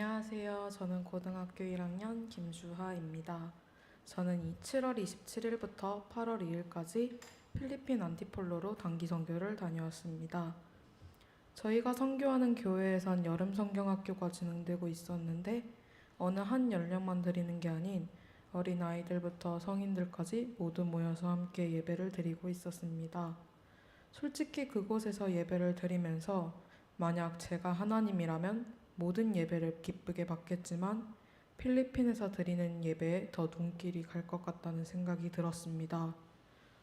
안녕하세요. 저는 고등학교 1학년 김주하입니다. 저는 이 7월 27일부터 8월 2일까지 필리핀 안티폴로로 단기 선교를 다녀왔습니다. 저희가 선교하는 교회에선 여름 성경학교가 진행되고 있었는데 어느 한 연령만 드리는 게 아닌 어린 아이들부터 성인들까지 모두 모여서 함께 예배를 드리고 있었습니다. 솔직히 그곳에서 예배를 드리면서 만약 제가 하나님이라면 모든 예배를 기쁘게 받겠지만 필리핀에서 드리는 예배에 더 눈길이 갈 것 같다는 생각이 들었습니다.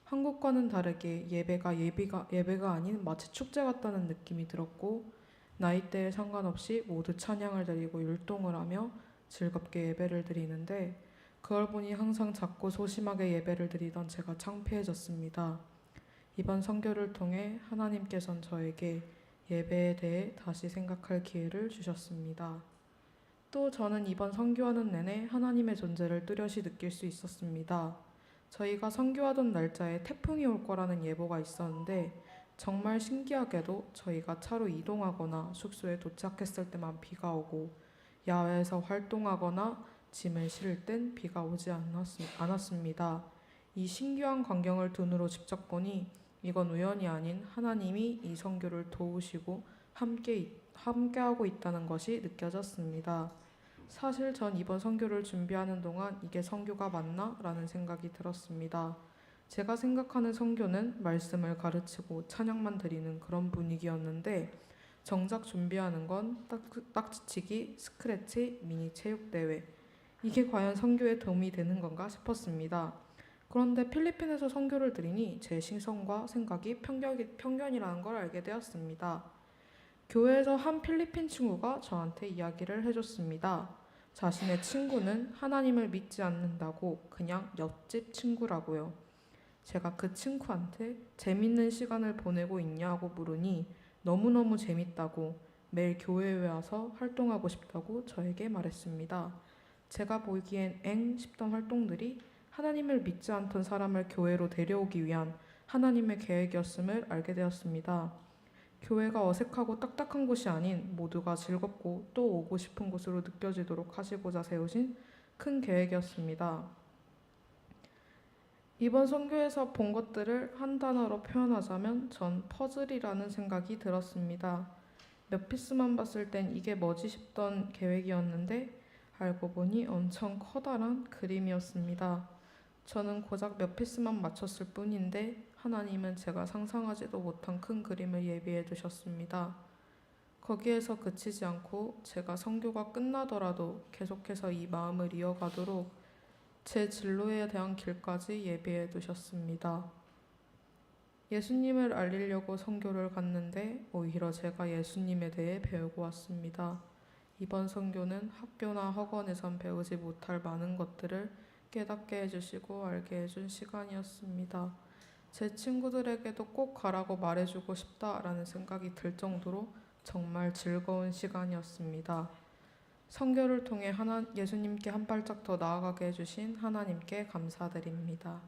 한국과는 다르게 예배가 예비가, 예배가 아닌 마치 축제 같다는 느낌이 들었고 나이대에 상관없이 모두 찬양을 드리고 율동을 하며 즐겁게 예배를 드리는데 그걸 보니 항상 작고 소심하게 예배를 드리던 제가 창피해졌습니다. 이번 선교를 통해 하나님께선 저에게 예배에 대해 다시 생각할 기회를 주셨습니다. 또 저는 이번 선교하는 내내 하나님의 존재를 뚜렷이 느낄 수 있었습니다. 저희가 선교하던 날짜에 태풍이 올 거라는 예보가 있었는데 정말 신기하게도 저희가 차로 이동하거나 숙소에 도착했을 때만 비가 오고 야외에서 활동하거나 짐을 실을 땐 비가 오지 않았, 않았습니다. 이 신기한 광경을 눈으로 직접 보니 이건 우연이 아닌 하나님이 이 선교를 도우시고 함께 함께하고 있다는 것이 느껴졌습니다. 사실 전 이번 선교를 준비하는 동안 이게 선교가 맞나 라는 생각이 들었습니다. 제가 생각하는 선교는 말씀을 가르치고 찬양만 드리는 그런 분위기였는데 정작 준비하는 건 딱, 딱지치기, 스크래치, 미니 체육 대회 이게 과연 선교에 도움이 되는 건가 싶었습니다. 그런데 필리핀에서 선교를 드리니 제 시선과 생각이 편견, 편견이 라는 걸 알게 되었습니다. 교회에서 한 필리핀 친구가 저한테 이야기를 해줬습니다. 자신의 친구는 하나님을 믿지 않는다고 그냥 옆집 친구라고요. 제가 그 친구한테 재밌는 시간을 보내고 있냐고 물으니 너무너무 재밌다고 매일 교회에 와서 활동하고 싶다고 저에게 말했습니다. 제가 보기엔 엥 싶던 활동들이 하나님을 믿지 않던 사람을 교회로 데려오기 위한 하나님의 계획이었음을 알게 되었습니다. 교회가 어색하고 딱딱한 곳이 아닌 모두가 즐겁고 또 오고 싶은 곳으로 느껴지도록 하시고자 세우신 큰 계획이었습니다. 이번 선교에서 본 것들을 한 단어로 표현하자면 전 퍼즐이라는 생각이 들었습니다. 몇 피스만 봤을 땐 이게 뭐지 싶던 계획이었는데 알고 보니 엄청 커다란 그림이었습니다. 저는 고작 몇 피스만 맞췄을 뿐인데 하나님은 제가 상상하지도 못한 큰 그림을 예비해 두셨습니다. 거기에서 그치지 않고 제가 성교가 끝나더라도 계속해서 이 마음을 이어가도록 제 진로에 대한 길까지 예비해 두셨습니다. 예수님을 알리려고 성교를 갔는데 오히려 제가 예수님에 대해 배우고 왔습니다. 이번 성교는 학교나 학원에선 배우지 못할 많은 것들을 깨닫게 해주시고 알게 해준 시간이었습니다. 제 친구들에게도 꼭 가라고 말해주고 싶다라는 생각이 들 정도로 정말 즐거운 시간이었습니다. 성교를 통해 하나, 예수님께 한 발짝 더 나아가게 해주신 하나님께 감사드립니다.